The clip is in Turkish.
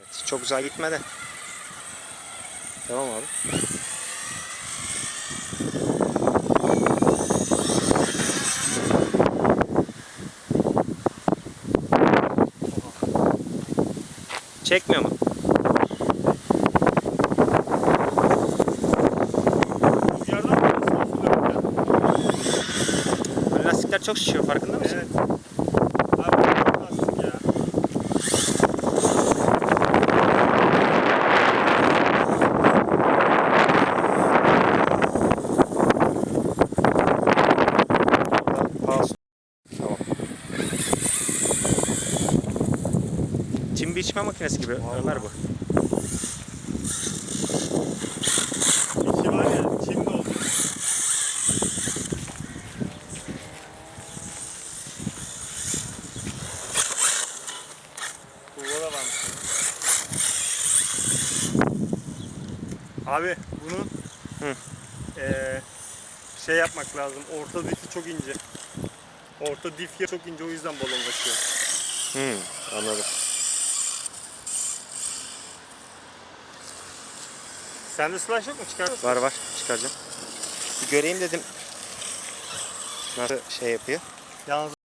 Evet, çok uzağa gitme de. Tamam abi. Çekmiyor mu? Ön lastikler çok şişiyor farkında mısın? Evet. Abi çok lastik ya. Paus. Tamam. Çim biçme makinesi gibi Ömer bu. İçi var ya, Çin doldu. Tuğla da varmış. Abi bunun Hı. eee, şey yapmak lazım. Orta difi çok ince. Orta dif çok ince o yüzden balonlaşıyor. Hmm, anladım. Sende slash yok mu? Çıkar. Var var çıkaracağım. Bir göreyim dedim. Nasıl şey yapıyor. Yalnız